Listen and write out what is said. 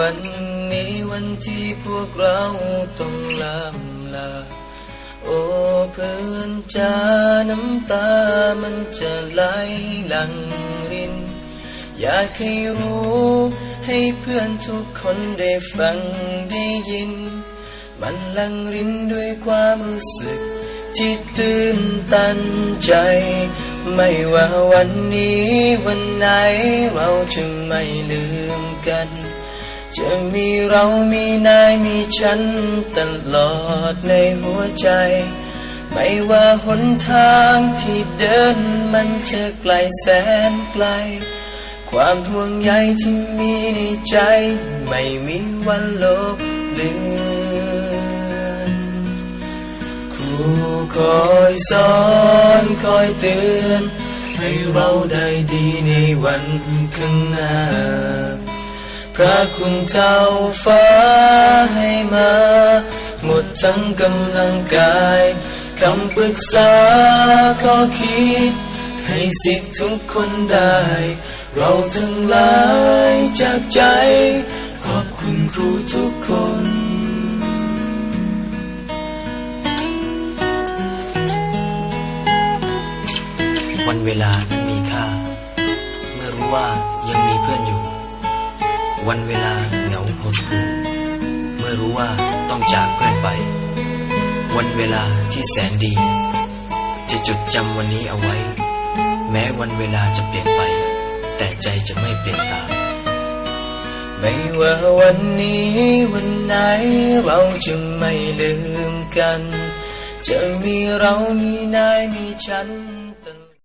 วันนี้วันที่พวกเราต้องลำลา โอ้เพื่อนจ้าน้ำตามันจะไหลหลังริน อยากให้รู้ ให้เพื่อนทุกคนได้ฟังได้ยิน มันลังรินด้วยความรู้สึก ที่ตื่นตันใจ ไม่ว่าวันนี้วันไหนเราจะไม่ลืมกัน จะมีเรามีนายมีฉันตลอดในหัวใจ ไม่ว่าหนทางที่เดินมันจะไกลแสนไกล ความห่วงใยที่มีในใจ ไม่มีวันลบเลือนครูคอยสอนคอยเตือน ให้เราได้ดีในวันข้างหน้า ระคุณเจ้าฟ้าให้มา หมดทั้งกำลังกายคำปรึกษาข้อคิด ให้สิทธิ์ทุกคนได้ เราทั้งหลายจากใจ ขอบคุณครูทุกคนวันเวลานั้นมีค่า เมื่อรู้ว่ายังมีเพื่อนอยู่ วันเวลาเหงาหดหู่เมื่อรู้ว่าต้องจากเพื่อนไป วันเวลาที่แสนดี จะจดจำวันนี้เอาไว้ แม้วันเวลาจะเปลี่ยนไป แต่ใจจะไม่เปลี่ยนตามไม่ว่าวันนี้วันไหนเราจะไม่ลืมกัน จะมีเรามีนายมีฉัน